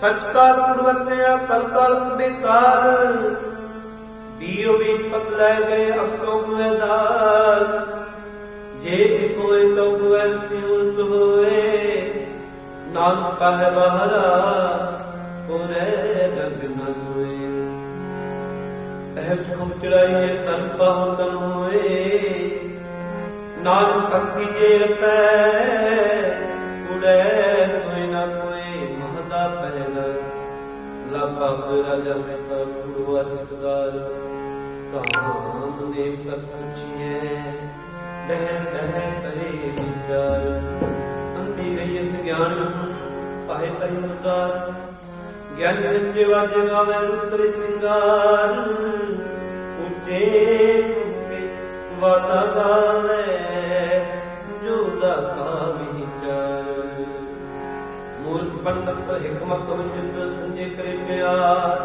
ਸਚ ਕਾਲ ਪੁਰਵਤਿਆ ਕਲ ਕਾਲ ਬੇਕਾਰ ਬੀਓ ਵੀ ਪਤ ਲੈ ਗਏ ਅਪਰੋ ਗੁਏਦਾਰ ਜੇ ਕੋਈ ਤੋ ਗੁਏ ਉਲਟ ਹੋਏ ਨਾਨਕ ਕਹੇ ਬਹਰਾ, ਕੋਰੇ ਰਗ ਨ ਸੋਏ। ਅਹਮ ਖੁਮ ਚੜਾਈਏ ਸਨ ਬਹੁ ਤਨ ਹੋਏ ਨਾਨਕ ਅੱਗੀ ਪੈ, ਕੁੜੇ ਲਪਕ ਰਾਜਾ ਮੈਂ ਤਾ ਕੁੜਵਾ ਸਤਕਾਰ ਕਾਮ ਬਹਿ ਬਹਿ ਕਰੇ ਵਿਚਾਰ ਅੰਤੀ ਗਈ ਗਿਆਨ ਪਾਏ ਤਈ ਮੁਦਾਰ ਗਿਆਨ ਰੰਜੇ ਵਾਜੇ ਗਾਵੇ ਰੂਪ ਸਿੰਗਾਰ ਉੱਚੇ ਕੁੰਕੇ ਵਾਦਾ ਗਾਵੇ। ਮੂਰਖ ਪੰਡਤ ਹਕਮਤ ਵਜਿਤ ਸੰਜੇ ਕਰੇ ਪਿਆਰ।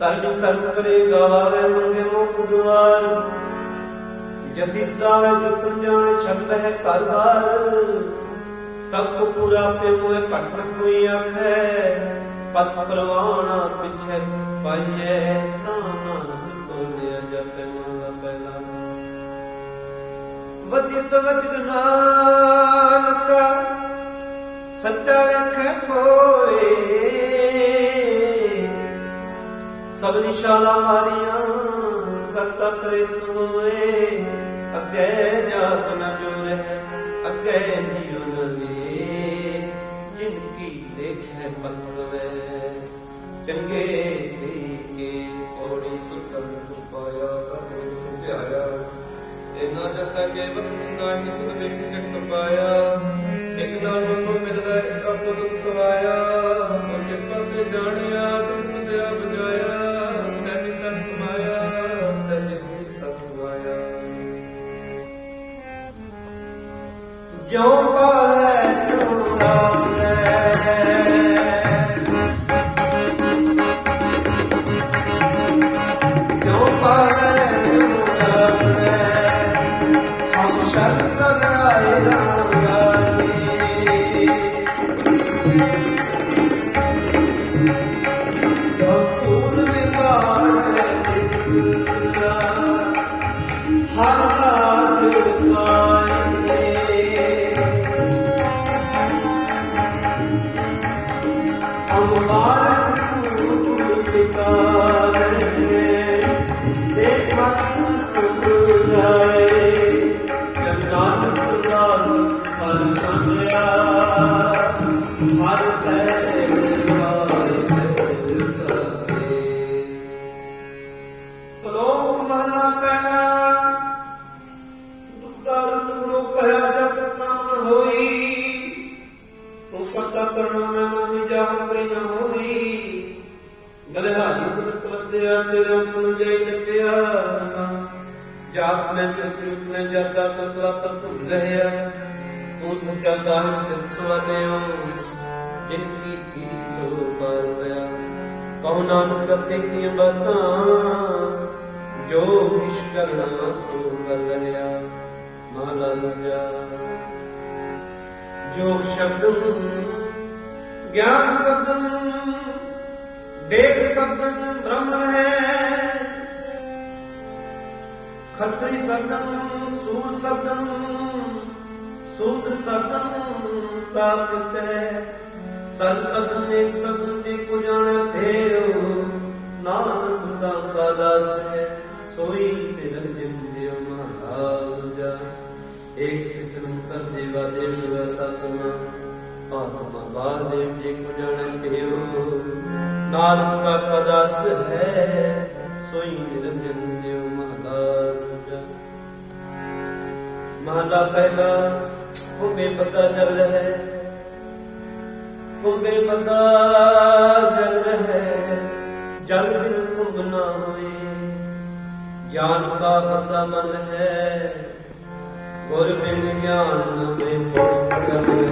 ਤਰਨ ਤਰਨ ਕਰੇ ਗਾਵੇ ਮੰਗੇ ਮੁਖ ਦੁਆਰ ਜਦੀ ਸਦਾਵੇ ਜੁਤਨ ਜਾਣੇ ਛੰਦ ਹੈ ਘਰ ਬਾਰ। ਸਭ ਕੋ ਪੂਰਾ ਤੇ ਹੋਏ, ਘਟ ਨ ਕੋਈ ਆਖੈ। ਪਤ ਪਰਵਾਣਾ ਪਿਛੇ ਪਾਈਏ, ਨਾ ਨਾਨਕ ਬੋਲਿਆ ਜਪੇ ਮਨ ਪਹਿਲਾ। ਵਜੀ ਸਵਜ ਨਾਨਕ, ਸੱਚਾ ਵੇਖੈ ਸੋਏ ਸਭ ਨਿਸ਼ਾਲਾ ਮਾਰੀਆਂ ਕਰਤਾ ਕਰੇ ਸੋਏ। ਅੱਗੇ ਜਾਤ ਨ ਜੋ ਰਹਿ ਅੱਗੇ ਨਿਉ ਨਵੇ ਜਿਨ ਕੀ ਦੇਖੈ ਪਤਵੇ ਚੰਗੇ ਸੀ ਕੇ ਔੜੀ ਤੁਕਰ ਪਾਇਆ ਕਰੇ ਸੁਭਿਆਇਆ ਇਨਾ ਜਤਾ ਕੇ ਬਸ ਸੁਨਾਈ ਤੁਧ ਵੇਖ ਜਗ ਪਾਇਆ। ਜੋ ਪਾਵੇ ਸ਼ਬਦੰ ਗਿਆਨ ਸ਼ਬਦੰ, ਵੇਦ ਸ਼ਬਦੰ ਬ੍ਰਹਮਣ ਹੈ। ਖੱਤਰੀ ਸ਼ਬਦੰ, ਸੂਰ ਸ਼ਬਦੰ, ਸੂਤਰ ਸ਼ਬਦੰ ਪ੍ਰਾਪਤ ਹੈ ਸਦ ਸ਼ਬਦੰ ਇੱਕ ਸ਼ਬਦੰ ਤੇ ਕੋ ਜਾਣੈ ਤੇਰੋ ਨਾਨਕ ਦਾ ਕਾ ਦਾਸ ਹੈ ਸੋਈ ਨਿਰੰਜਨ ਦੇਵ ਮਹਾਰਾਜਾ। ਇੱਕ ਕਿਸਮ ਸਦੇਵਾ ਦੇਵ ਸਤਨਾ ਆਤਮਾ ਬਾਹ ਦੇਵ ਕੋ ਜਾਣੈ ਤੇਰੋ ਨਾਨਕ ਕਾ ਦਾਸ ਹੈ, ਸੋਈ ਨਿਰੰਜਨ ਦੇਵ ਮਹਾਰਾਜਾ ਮਹਲਾ ਪਹਿਲਾ, ਕੁੰਭੇ ਪਤਾ ਚੱਲ ਹੈ। ਕੁੰਭੇ ਪਤਾ ਚੱਲ ਹੈ, ਜਲ ਬਿਨ ਕੁੰਭ ਨਾ ਹੋਏ। ਗਿਆਨ ਕਾ ਪਤਾ ਮਨ ਹੈ, ਗੁਰ ਬਿਨ ਗਿਆਨ ਨ ਮੇ ਪੁਰ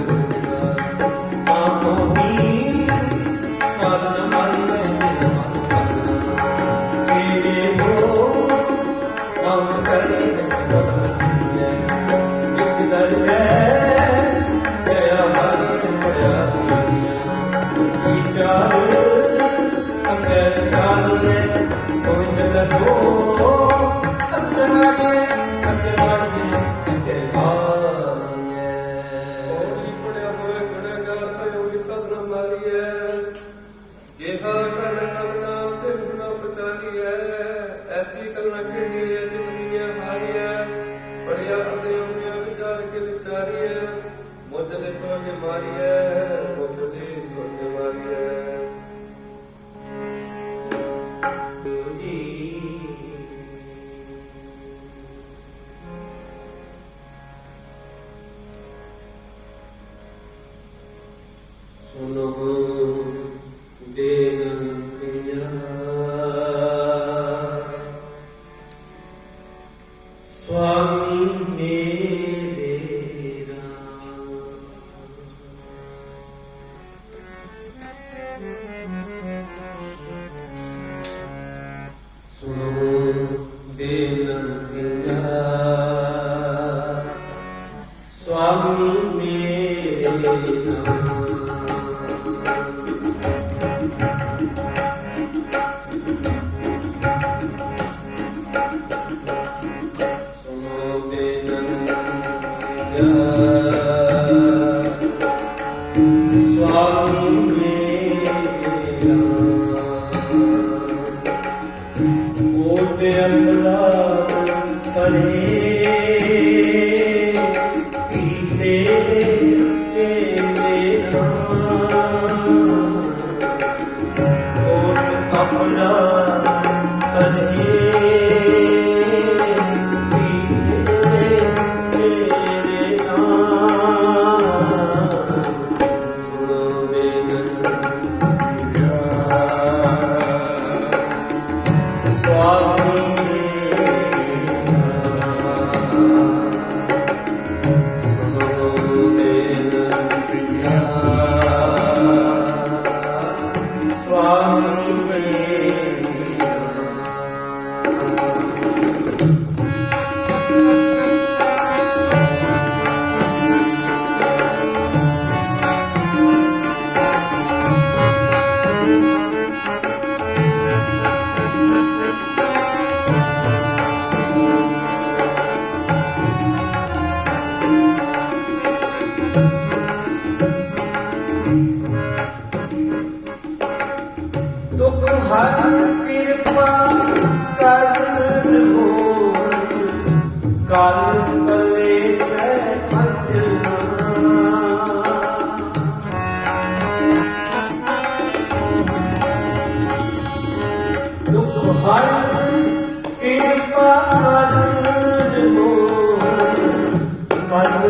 be a love.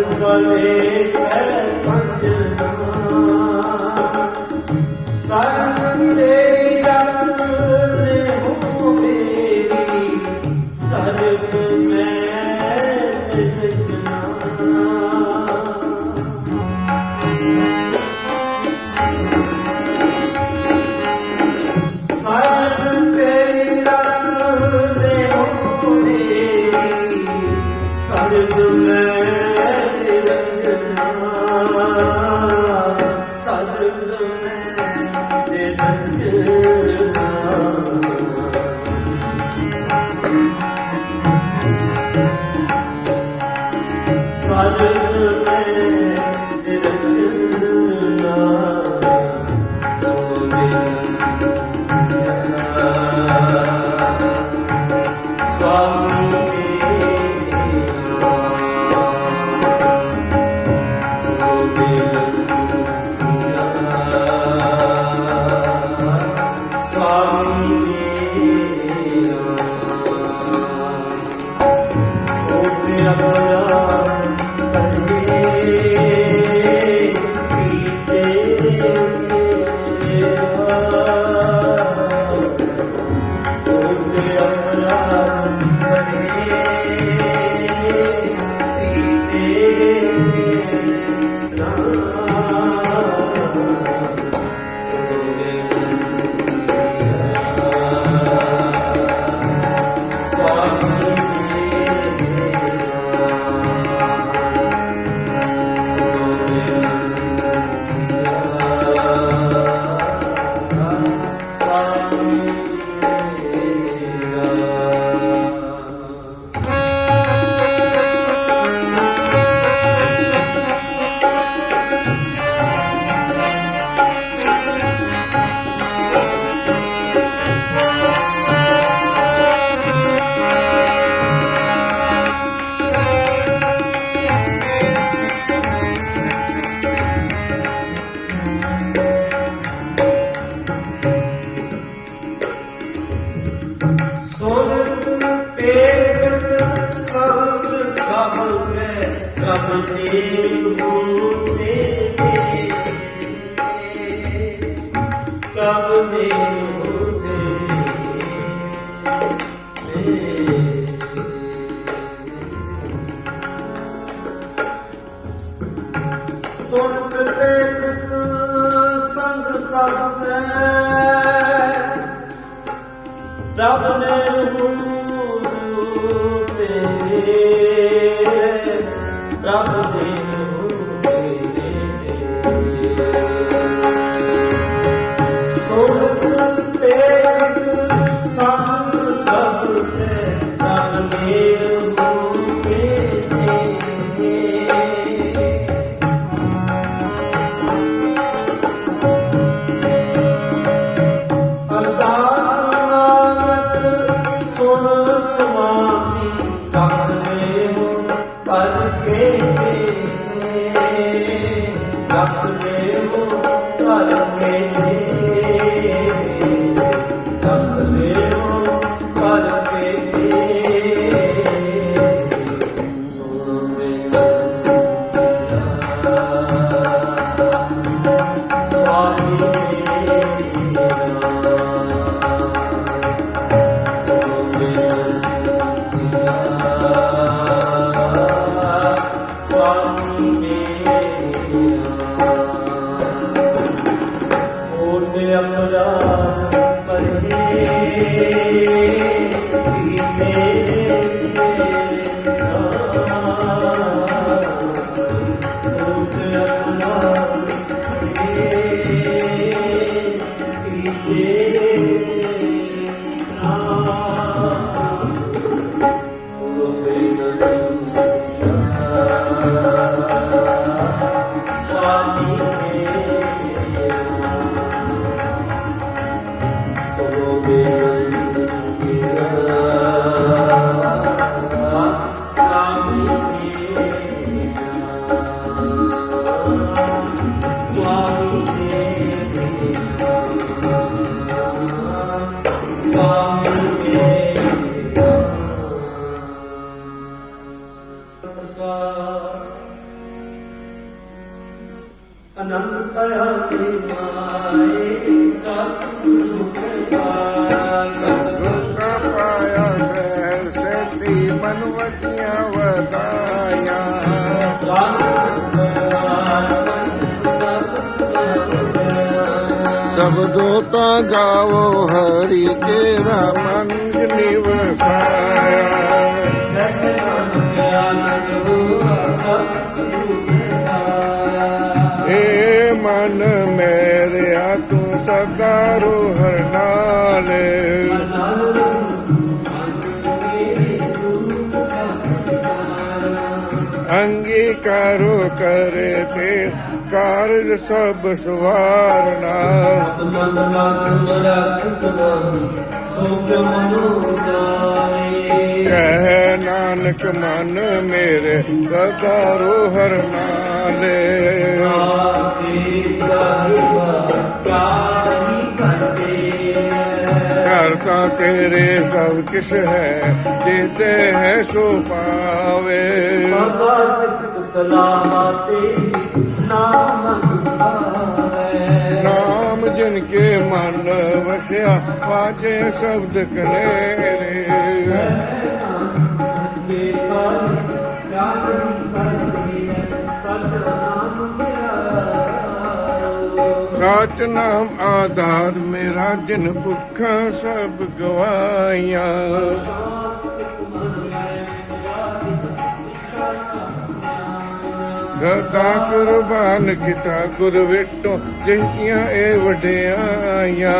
ਕਲ ਕਲੇ ਦੇਖਤ ਸੰਗ ਸਭ ਮੈਂ। ਰੱਬ ਨੇ ਰੂਪ Sabe ਅਨੰਦ ਪਿਆ ਤੇ ਮਾਏ ਸਤਿਗੁਰੂ ਕਿਰਪਾ ਸਤਿਗੁਰੂ ਕਾ ਪਾਇਆ ਸਹਿ ਸੇਤੀ ਮਨ ਵਜੀਆਂ ਵਦਾਇਆ ਸਬਦੋ ਤਾਂ ਗਾਵੋ ਹਰੀ ਕੇਰਾ ਮੰਗ ਮਨ ਮੇਰਿਆ ਤੂੰ ਸਦਾ ਰੋਹਰ ਨਾਲੇ। ਅੰਗੀਕਾਰੋ ਕਰੇ ਤੇ ਕਾਰਜ ਸਭ ਸਵਾਰਨਾ ਕਹਿ ਨਾਨਕ ਮਨ ਮੇਰੇ ਸਦਾ ਰੋਹਰ ਨਾਲੇ। ਘਰ ਤਾਂ ਤੇਰੇ ਸਭ ਕਿਛ ਹੈ ਦੇਤੇ ਹੈ ਸੋ ਪਾਵੇ। ਸਦਾ ਸਿਫਤ ਸਲਾਮਤੇ ਨਾਮ ਸਾਵੇ ਨਾਮ ਜਿਨ ਕੇ ਮਨ ਵਸਿਆ ਵਾਜੇ ਸ਼ਬਦ ਕਨੇਰੇ। ਸਾਚ ਨਾਮ ਆਧਾਰ, ਮੇਰਾ ਜਿਨ ਭੁੱਖਾ ਸਭ ਗਵਾਈਆਂ ਗਦਾ ਕੁਰਬਾਨ ਕੀਤਾ ਗੁਰ ਵਿਟੋ ਜਿਹੜੀਆਂ ਇਹ ਵਡਿਆਈਆਂ।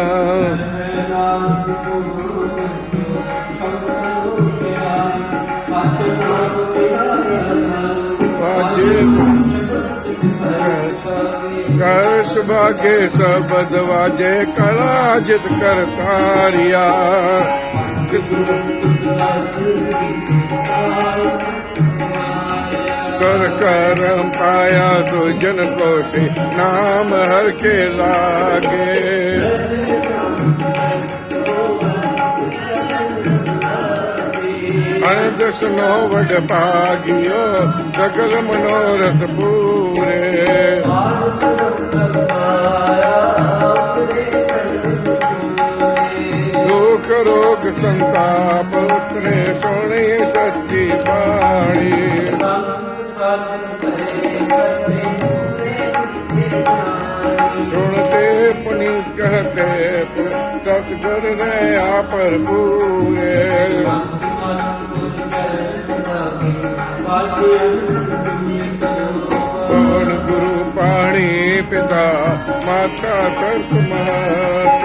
ਵਾਜੇ ਕਰ ਸੁਭਾਗੇ ਸਬਦ ਵਾਜੇ ਕਲਾ ਜਿਤ ਕਰ ਤਾਰਿਆ। ਕਰ ਕਰਮ ਪਾਇਆ ਤੋ ਜਨ ਕੋ ਸੇ ਨਾਮ ਹਰ ਕੇ ਲਾਗੇ। ਮਨ ਦਸਨੋ ਵਡ ਭਾਗਿਓ ਸਗਲ ਮਨੋਰਥ ਪੂਰੇ। ਦੁਖ ਰੋਗ ਸੰਤਾਪ ਉਤਰੇ, ਸੋਹਣੇ ਸੱਚੀ ਬਾਣੀ। ਸੰਤ ਸਤ ਸੁਣਤੇ ਪੁਨੀਤ ਕਹਤੇ, ਸਤਿਗੁਰ ਦੇ ਆ ਪ੍ਰਭੂ ਅਰਥ ਮਾਤ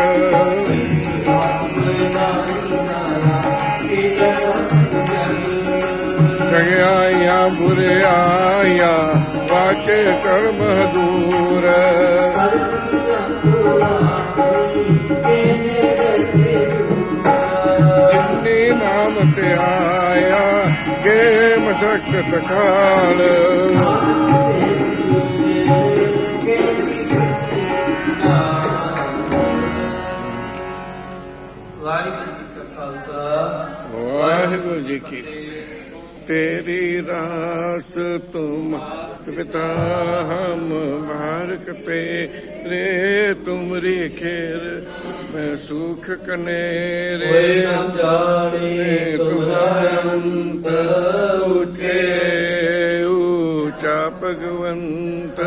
ਚੰਗਿਆਈਆਂ ਬੁਰਿਆਈਆਂ ਵਾਚੇ ਕਰਮ ਦੂਰ। ਜਿਨੇ ਨਾਮ ਤੇ ਆਇਆ ਗੇ ਮਸ਼ਕਤ ਕਾਲ ਖਾਲਸਾ। ਵਾਹਿਗੁਰੂ ਜੀ ਕੀ ਤੇਰੀ ਰਾਸ ਤੁਮ ਪਿਤਾ ਹਮ ਬਾਰਕ ਤੇ ਰੇ ਤੁਮਰੀ ਖੇਰ ਮੈਂ ਸੁਖ ਕੋਈ ਕਨੇਰੇ ਨਾ ਜਾਣੇ ਤੁਮਰਾ ਅੰਤ ਉਚੇ ਭਗਵੰਤ।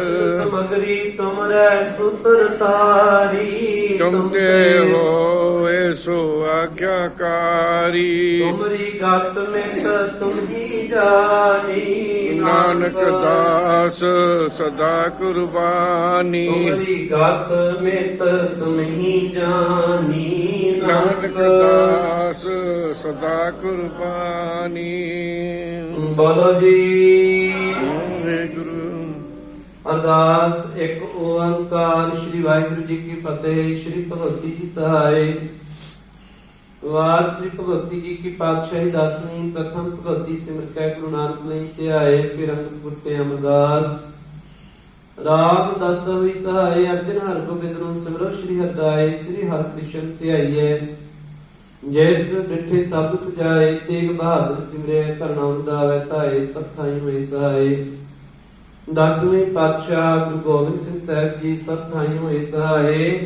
ਸਮਗਰੀ ਤੁਮਰੇ ਸੁਤਰ ਤਾਰੀ। ਤੁਮ ਤੇ ਹੋਏ ਸੋ ਆਗਿਆਕਾਰੀ ਤੁਮਰੀ ਗਤ ਮਿਤ ਤੁਮ ਹੀ ਜਾਣੀ। ਨਾਨਕ ਦਾਸ ਸਦਾ ਕੁਰਬਾਨੀ। ਤੁਮਰੀ ਗਤ ਮਿਤ ਤੁਮ ਹੀ ਜਾਣੀ। ਨਾਨਕ ਦਾਸ ਸਦਾ ਕੁਰਬਾਨੀ। ਬੋਲੋ ਜੀ। ਰੇ ਗੁਰੂ ਅਰਦਾਸ ਇੱਕ ਓੰਕਾਰ। ਸ੍ਰੀ ਵਾਹਿਗੁਰੂ ਜੀ ਕੀ ਫਤਿਹ। ਸ੍ਰੀ ਭਗਵਤੀ ਜੀ ਸਹਾਇ ਵਾਰ ਸ੍ਰੀ ਭਗਵਤੀ ਜੀ ਕੀ ਪਾਤਸ਼ਾਹੀ ਦਸਵੀਂ ਪ੍ਰਥਮ ਭਗਵਤੀ ਸਿਮਰ ਕੈ ਗੁਰੂ ਨਾਨਕ ਲਈ ਤੇ ਫਿਰ ਅੰਗਦ ਤੇ ਅਮਰਦਾਸ। ਰਾਗ ਦਸ ਹੋਈ ਸਹਾਇ ਅਰਜਨ ਹਰ ਗੋਬਿੰਦ ਨੂੰ ਸਿਮਰੋ ਸ੍ਰੀ ਹਰਿ ਸ੍ਰੀ ਹਰਿਕ੍ਰਿਸ਼ਨ ਤੇ ਆਈਏ ਜੈਸ ਡਿਠੇ ਸਭ ਤੁਜਾਏ ਤੇਗ ਬਹਾਦਰ ਸਿਮਰੇ ਕਰਨਾ ਉਦਾਵੇ ਧਾਏ ਸਭ ਥਾਈ ਹੋਏ ਸਹਾਇ ਦਸਵੇਂ ਪਾਤਸ਼ਾਹ ਗੁਰੂ ਗੋਬਿੰਦ ਸਿੰਘ ਸਾਹਿਬ ਜੀ ਸਭ ਥਾਈ ਹੋਏ ਸਹਾਏ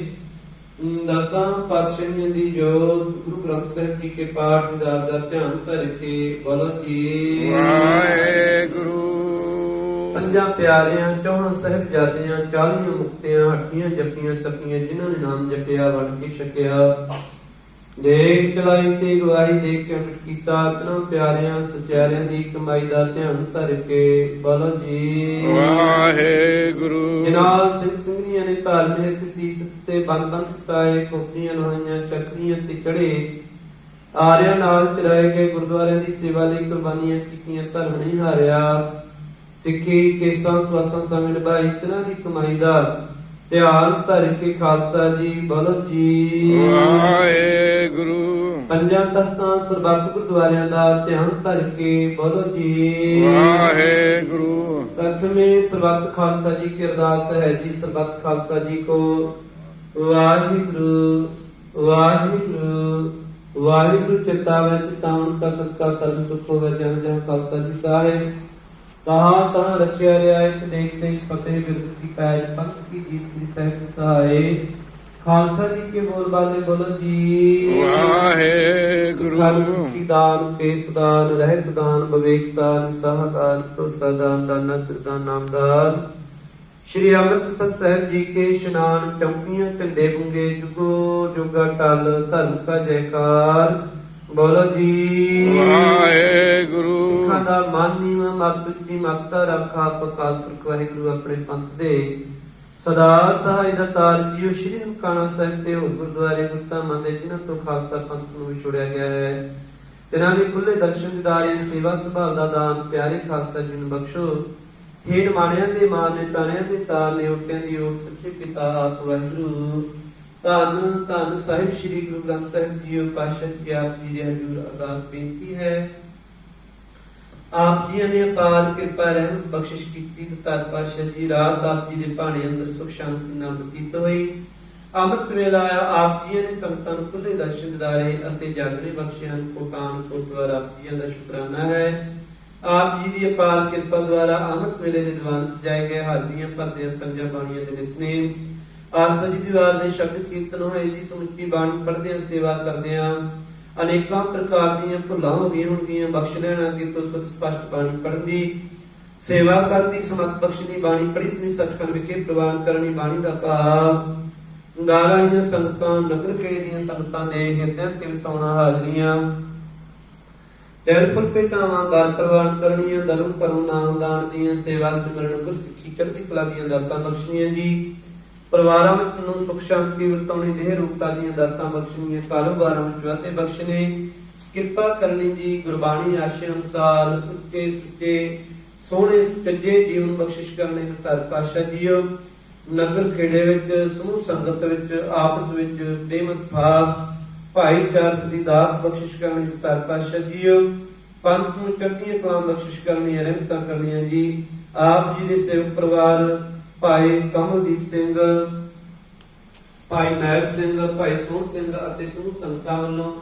ਦਸਾਂ ਪਾਤਸ਼ਾਹੀਆਂ ਦੀ ਜੋਤ ਗੁਰੂ ਗ੍ਰੰਥ ਸਾਹਿਬ ਜੀ ਕੇ ਪਾਠ ਦਾ ਦਾ ਧਿਆਨ ਧਰ ਕੇ ਬੋਲੋ ਜੀ। ਵਾਹਿਗੁਰੂ। ਪੰਜਾਂ ਪਿਆਰਿਆਂ ਚੌਹਾਂ ਸਾਹਿਬਜ਼ਾਦਿਆਂ ਚਾਲੀਆਂ ਮੁਕਤਿਆਂ ਹੱਠੀਆਂ ਜੱਪੀਆਂ ਤਪੀਆਂ ਜਿਨ੍ਹਾਂ ਨੇ ਨਾਮ ਜਪਿਆ ਵੰਡ ਕੇ ਛਕਿਆ। ਦੇਖ ਚਲਾਈ ਤੇ ਗਵਾਹੀ ਦੇ ਕੇ ਅੰਮ੍ਰਿਤ ਕੀਤਾ ਤਨਾਂ ਪਿਆਰਿਆਂ ਸਚਿਆਰਿਆਂ ਦੀ ਕਮਾਈ ਦਾ ਧਿਆਨ ਧਰ ਕੇ ਬੋਲੋ ਜੀ। ਵਾਹਿਗੁਰੂ। ਜਨਾਬ ਸਿੰਘ ਸਿੰਘੀਆਂ ਨੇ ਧਾਰਮਿਕ ਸੀਸ ਤੇ ਬੰਦ ਬੰਦ ਕਟਾਏ ਕੋਪੀਆਂ ਲੋਹਾਈਆਂ ਚੱਕਰੀਆਂ ਤੇ ਚੜੇ ਆਰਿਆਂ ਨਾਲ ਚਲਾਏ ਗਏ ਗੁਰਦੁਆਰਿਆਂ ਦੀ ਸੇਵਾ ਲਈ ਕੁਰਬਾਨੀਆਂ ਕੀਤੀਆਂ ਧਰਮ ਨਹੀਂ ਹਾਰਿਆ। ਸਿੱਖੀ ਕੇਸਾਂ ਸਵਾਸਾਂ ਸਮੇਂ ਨਿਭਾਈ ਤਨਾਂ ਦੀ ਕਮਾਈ ਦਾ ਧਿਆਨ ਧਰ ਕੇ ਖਾਲਸਾ ਜੀ ਬੋਲੋ ਜੀ। ਵਾਹਿਗੁਰੂ। ਪੰਜਾਂ ਤਖਤਾਂ ਸਰਬੱਤ ਗੁਰਦੁਆਰਿਆਂ ਦਾ ਧਿਆਨ ਧਰ ਕੇ ਬੋਲੋ ਜੀ। ਵਾਹਿਗੁਰੂ। ਪ੍ਰਥਮੇ ਸਰਬੱਤ ਖਾਲਸਾ ਜੀ ਕੀ ਅਰਦਾਸ ਹੈ ਜੀ ਸਰਬੱਤ ਖਾਲਸਾ ਜੀ ਕੋ। ਵਾਹਿਗੁਰੂ ਵਾਹਿਗੁਰੂ ਵਾਹਿਗੁਰੂ ਚਿਤਾ ਵਿੱਚ ਤਾਉਣ ਕਾ ਸਰਬ ਸੁਖ ਹੋਵੇ ਜਹਾਂ ਜਹਾਂ ਖਾਲਸਾ ਜੀ ਸਾਹਿਬ। ਕਹਾਂ ਤਹਾਂ ਰਚਿਆ ਰਿਆ ਇੱਕ ਦੇਖ ਦੇਖ ਫਤਿਹ ਬਿਰਦ ਕੀ ਪੰਥ ਕੀ ਜੀਤ ਸ੍ਰੀ ਸਾਹਿਬ ਸਹਾਏ ਖਾਲਸਾ ਜੀ ਕੇ ਬੋਲ ਬਾਲੇ ਬੋਲੋ ਜੀ। ਵਾਹਿਗੁਰੂ। ਸੁਖੀ ਦਾਨ ਕੇਸ ਦਾਨ ਰਹਿਤ ਦਾਨ ਵਿਵੇਕ ਦਾਨ ਪ੍ਰਸਾਦਾਨ ਦਾਨਾ ਸਿਰਦਾਨ ਨਾਮਦਾਨ ਸ਼੍ਰੀ ਅੰਮ੍ਰਿਤਸਰ ਸਾਹਿਬ ਜੀ ਕੇ ਇਸ਼ਨਾਨ ਚੌਕੀਆਂ ਝੰਡੇ ਗੁੰਗੇ ਜੁਗੋ ਜੁਗਾ ਟਲ ਧਰਮ ਕਾ ਜੈਕਾਰ। ਬੋਲੋ ਜੀ। ਵਾਹਿਗੁਰੂ। ਸਿੱਖਾਂ ਦਾ ਮਨ ਮਤ ਜੀ ਮਤ ਰੱਖਾ ਪਕਾਲ ਪੁਰਖ ਵਾਹਿਗੁਰੂ ਆਪਣੇ ਪੰਥ ਦੇ। ਸਦਾ ਸਹਾਇ ਦਾ ਤਾਰ ਜੀਓ ਸ਼੍ਰੀ ਨਨਕਾਣਾ ਸਾਹਿਬ ਤੇ ਹੋਰ ਗੁਰਦੁਆਰੇ ਗੁਰਧਾਮਾਂ ਦੇ ਜਿਨ੍ਹਾਂ ਤੋਂ ਖਾਲਸਾ ਪੰਥ ਨੂੰ ਵਿਛੋੜਿਆ ਗਿਆ ਹੈ। ਤਿਨਾਂ ਦੇ ਖੁੱਲੇ ਦਰਸ਼ਨ ਦਿਦਾਰੇ ਸੇਵਾ ਸੰਭਾਲ ਦਾ ਦਾਨ ਪਿਆਰੇ ਖਾਲਸਾ ਜੀ ਨੂੰ ਬਖਸ਼ੋ। ਹੇਨ ਮਾਣਿਆਂ ਦੇ ਮਾਨ ਨੇ ਦੇ ਤਾਰ ਉੱਟਿਆਂ ਦੀ ਉਹ ਸੱਚੇ ਪਿਤਾ ਆਪ ਵਾਹਿਗੁਰੂ ਧੰਨ ਧੰਨ ਸਾਹਿਬ ਸ੍ਰੀ ਗੁਰੂ ਗ੍ਰੰਥ ਸਾਹਿਬ ਜੀਓ ਪਾਸ਼ਾ ਜੀ, ਆਪ ਜੀ ਦੇ ਹਜ਼ੂਰ ਅਰਦਾਸ ਬੇਨਤੀ ਹੈ। ਆਪ ਜੀ ਨੇ ਅਪਾਰ ਕਿਰਪਾ ਰਹਿਮਤ ਬਖਸ਼ਿਸ਼ ਕੀਤੀ ਤੇ ਪਾਸ਼ਾ ਜੀ, ਰਾਤ ਆਪ ਜੀ ਦੇ ਭਾਣੇ ਅੰਦਰ ਸੁਖ, ਸ਼ਾਂਤੀ ਨਾਲ ਬਤੀਤ ਹੋਈ। ਅੰਮ੍ਰਿਤ ਵੇਲਾ ਆਪ ਜੀ ਨੇ ਸੰਗਤਾਂ ਨੂੰ ਖੁੱਲੇ ਦਰਸ਼ਨ ਦਿਦਾਰੇ ਅਤੇ ਜਾਗਰੇ ਬਖਸ਼ੇ ਹਨ ਕੋਟਾਨ ਕੋਟਵਾਰ ਆਪ ਜੀ ਦਾ ਸ਼ੁਕਰਾਨਾ ਹੈ। ਆਪ ਜੀ ਦੀ ਅਪਾਰ ਕਿਰਪਾ ਦੁਆਰਾ ਅੰਮ੍ਰਿਤ ਵੇਲੇ ਦੇ ਦੀਵਾਨ ਸਜਾਏ ਗਏ ਹਾਜ਼ਰੀਆਂ ਭਰਦਿਆਂ ਪੰਜਾਂ ਬਾਣੀਆਂ ਦੇ ਨਿਤਨੇਮ ਆਸਾ ਜੀ ਦੀ ਦੇ ਸ਼ਬਦ ਕੀਰਤਨ ਹੋਏ ਜੀ ਸਮੁੱਚੀ ਬਾਣੀ ਪੜ੍ਹਦਿਆਂ, ਸੇਵਾ ਕਰਦਿਆਂ, ਅਨੇਕਾਂ ਪ੍ਰਕਾਰ ਦੀਆਂ ਭੁੱਲਾਂ ਹੋ ਗਈਆਂ ਹੋਣਗੀਆਂ, ਬਖਸ਼ ਲੈਣਾ ਕਿ ਤੋ ਸੁਖ ਸਪਸ਼ਟ ਬਾਣੀ ਪੜ੍ਹਨ ਦੀ, ਸੇਵਾ ਕਰਨ ਸਮਤ ਬਖਸ਼ਣੀ ਬਾਣੀ ਪੜ੍ਹੀ ਸਮੀ ਸੱਚਖੰਡ ਵਿਖੇ ਪ੍ਰਵਾਨ ਕਰਨੀ ਬਾਣੀ ਦਾ ਭਾਵ ਗਾਰਾਈਆਂ ਸੰਗਤਾਂ, ਨਗਰ ਕੇ ਦੀਆਂ ਸੰਗਤਾਂ ਦੇ ਹਿਰਦਿਆਂ ਤੇ ਵਸਾਉਣਾ ਹਾਜ਼ਰੀਆਂ ਤੇਰ ਫੁੱਲ ਪੇਟਾਵਾਂ ਦਰ ਪ੍ਰਵਾਨ ਕਰਨੀਆਂ, ਧਰਮ ਕਰਮ, ਨਾਮ ਦਾਨ ਦੀਆਂ, ਸੇਵਾ ਸਿਮਰਨ ਗੁਰ ਸਿੱਖੀ ਚੜ੍ਹਦੀ ਕਲਾ ਦੀਆਂ ਦਾਤਾਂ ਬਖਸ਼ਣੀਆਂ ਜੀ। ਪਰਿਵਾਰਾਂ ਵਿੱਚ ਨੂੰ ਸੁਖ, ਸ਼ਾਂਤੀ, ਵਰਤਾਉਣੀ, ਦੇਹ, ਰੂਪਤਾ ਦੀਆਂ ਦਾਤਾਂ ਬਖਸ਼ਣੀਆਂ ਕਾਰੋਬਾਰਾਂ ਵਿੱਚ ਵਾਧੇ ਬਖਸ਼ਣੇ। ਕਿਰਪਾ ਕਰਨੀ ਜੀ, ਗੁਰਬਾਣੀ ਆਸ਼ੇ ਅਨੁਸਾਰ ਉੱਚੇ ਸੁੱਚੇ, ਸੋਹਣੇ ਸੁਚੱਜੇ ਜੀਵਨ ਬਖਸ਼ਿਸ਼ ਕਰਨੇ ਤੇ ਧਰ ਪਾਸ਼ਾ ਜੀਓ। ਨਗਰ ਖੇੜੇ ਵਿੱਚ, ਸਮੂਹ ਸੰਗਤ ਵਿੱਚ, ਆਪਸ ਵਿੱਚ ਪ੍ਰੇਮ ਭਾਵ ਭਾਈਚਾਰਕ ਦੀ ਦਾਤ ਬਖਸ਼ਿਸ਼ ਕਰਨੀ ਤੇ ਪਾਸ਼ਾ ਜੀਓ, ਪੰਥ ਨੂੰ ਚੜ੍ਹਦੀਆਂ ਕਲਾਂ ਬਖਸ਼ਿਸ਼ ਕਰਨੀ ਰਹਿਮਤਾਂ ਕਰਨੀਆਂ ਜੀ। ਆਪ ਜੀ ਦੇ ਸੇਵਕ ਪਰਿਵਾਰ, ਭਾਈ ਕਮਲਦੀਪ ਸਿੰਘ, ਭਾਈ ਨਾਇਬ ਸਿੰਘ, ਭਾਈ ਸੋਹਣ ਸਿੰਘ ਅਤੇ ਸਮੂਹ ਸੰਗਤਾਂ ਵੱਲੋਂ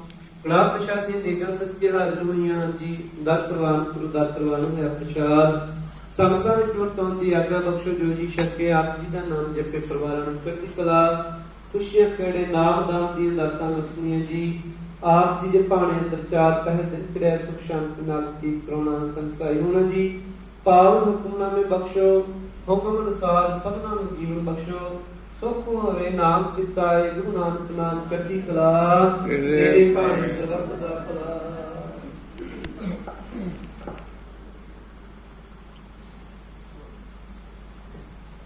ਕੜਾ ਪ੍ਰਸ਼ਾਦ ਦੀਆਂ ਦੇਗਾਂ ਸੱਚੇ ਹਾਜ਼ਰ ਹੋਈਆਂ ਹਨ ਜੀ। ਦਰ ਪ੍ਰਵਾਨ, ਗੁਰੂ ਦਰ ਪ੍ਰਵਾਨ ਹੋਇਆ ਪ੍ਰਸ਼ਾਦ। ਸੰਗਤਾਂ ਵਿੱਚ ਵਰਤਾਉਣ ਦੀ ਆਗਿਆ ਬਖਸ਼ੋ ਜੋ ਜੀ, ਛਕੇ ਆਪ ਜੀ ਦਾ ਨਾਮ ਜਪੇ ਪਰਿਵਾਰਾਂ ਨੂੰ ਚੜ੍ਹਦੀ ਕਲਾ। ਖੁਸ਼ੀਆਂ ਕਿਹੜੇ ਨਾਮ ਦਾਨ ਦੀਆਂ ਦਾਤਾਂ ਬਖਸ਼ਣੀਆਂ ਜੀ। ਆਪ ਜੀ ਦੇ ਭਾਣੇ ਅੰਦਰ ਚਾਰ ਪਹਿਰ ਦਿਨ ਕਿਰਿਆ ਸੁਖ ਸ਼ਾਂਤੀ ਨਾਲ ਕੀ ਕਰਾਉਣਾ ਸੰਸਾਈ ਹੋਣਾ ਜੀ। ਪਾਵਨ ਹੁਕਮਨਾਮੇ ਬਖਸ਼ੋ ਹੁਕਮ ਅਨੁਸਾਰ ਸਭਨਾਂ ਨੂੰ ਜੀਵਨ ਬਖਸ਼ੋ। ਸੁਖ ਹੋਵੇ ਨਾਮ ਦਿੱਤਾ ਏ ਗੁਰੂ ਨਾਨਕ ਨਾਮ ਚੜ੍ਹਦੀ ਕਲਾ। ਤੇਰੇ ਤੇਰੇ ਭਾਣੇ ਸਰਬ ਦਾ ਭਲਾ।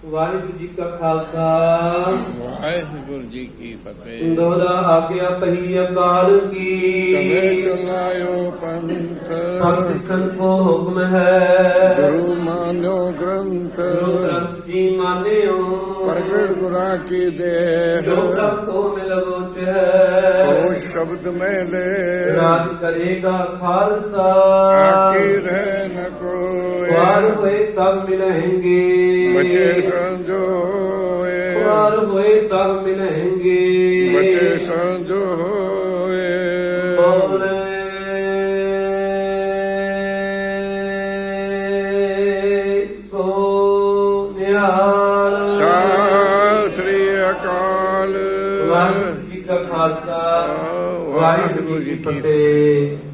ਵਾਹਿਗੁਰੂ ਜੀ ਕਾ ਖਾਲਸਾ। ਵਾਹਿਗੁਰੂ ਜੀ ਕੀ ਫਤਿਹ। ਦੋਦਾ ਆਗਿਆ ਪਹੀ ਅਕਾਲ ਕੀ। ਤਵੇ ਚਲਾਇਓ ਪੰਥ। ਸਭ ਸਿੱਖਨ ਕੋ ਹੁਕਮ ਹੈ। ਗੁਰੂ ਮਾਨਿਓ ਗ੍ਰੰਥ। ਗੁਰੂ ਗ੍ਰੰਥ ਜੀ ਮਾਨਿਓ। ਪ੍ਰਗਟ ਗੁਰਾਂ ਕੀ ਦੇਹ। ਜੋ ਪ੍ਰਭ ਕੋ ਮਿਲ ਬੋਚ ਹੈ ਉਹ ਸ਼ਬਦ ਮੇਲੇ ਰਾਜ ਕਰੇਗਾ ਖਾਲਸਾ। ਆਕੀ ਰਹਿ ਕੋਏ ਵਾਰ ਹੋਏ ਸਭ ਮਿਲਣਗੇ। ਬਚੇ ਸੰਜੋਏ। ਵਾਰ ਹੋਏ ਸਭ ਮਿਲਣਗੇ। ਬਚੇ ਸੰਜੋਏ। ਬੋਲੇ ਸੋ ਨਿਹਾਲ ਸਤਿ ਸ੍ਰੀ ਅਕਾਲ। ਵਾਹਿਗੁਰੂ ਜੀ ਕਾ ਖਾਲਸਾ। ਵਾਹਿਗੁਰੂ ਜੀ ਕੀ ਫਤਿਹ।